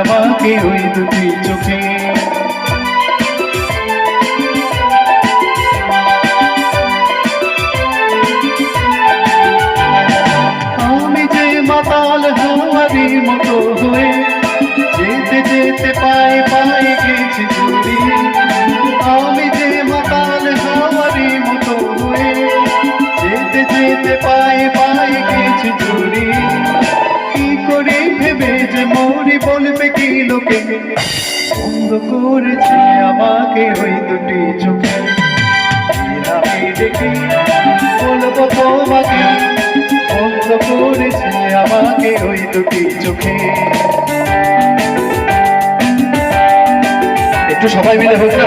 আমাকে ওই দুটি চোখে। আমি যে মাতাল হাওয়ারি মতো হয়ে যেতে যেতে পায়ে পায়ে গেছি চুরি আমি যে মাতাল হাওয়ারি মতো হয়ে যেতে যেতে পায়ে পায়ে গেছি চুরি বলবে কি লোকে? বন্ধ করেছে আমাকে ওই দুটি চোখে। ডেকে বলব তোমাকে? বন্ধ করেছে আমাকে ওই দুটি চোখে। একটু সবাই মিলে হোক না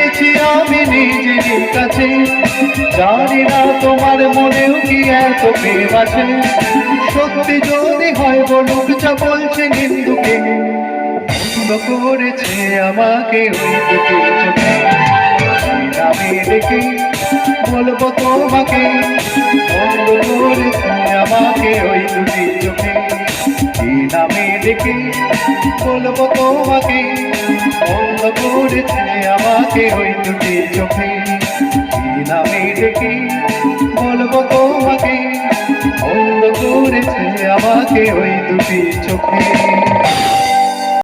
আমি নিজের কাছে। জানি না তোমার মনেও কি এত প্রেম আছে। সত্যি যদি হয় বলুক যা বলছে নিন্দুকে করেছে আমাকে আমি দেখে বলব তোমাকে করেছে আমাকে ডেকে বলব তোমাকে, বন্ধ করেছে আমাকে ওই দুটি চোখে। নামে দেখি, বলব তোমাকে, বন্ধ করেছে আমাকে ওই দুটি চোখে।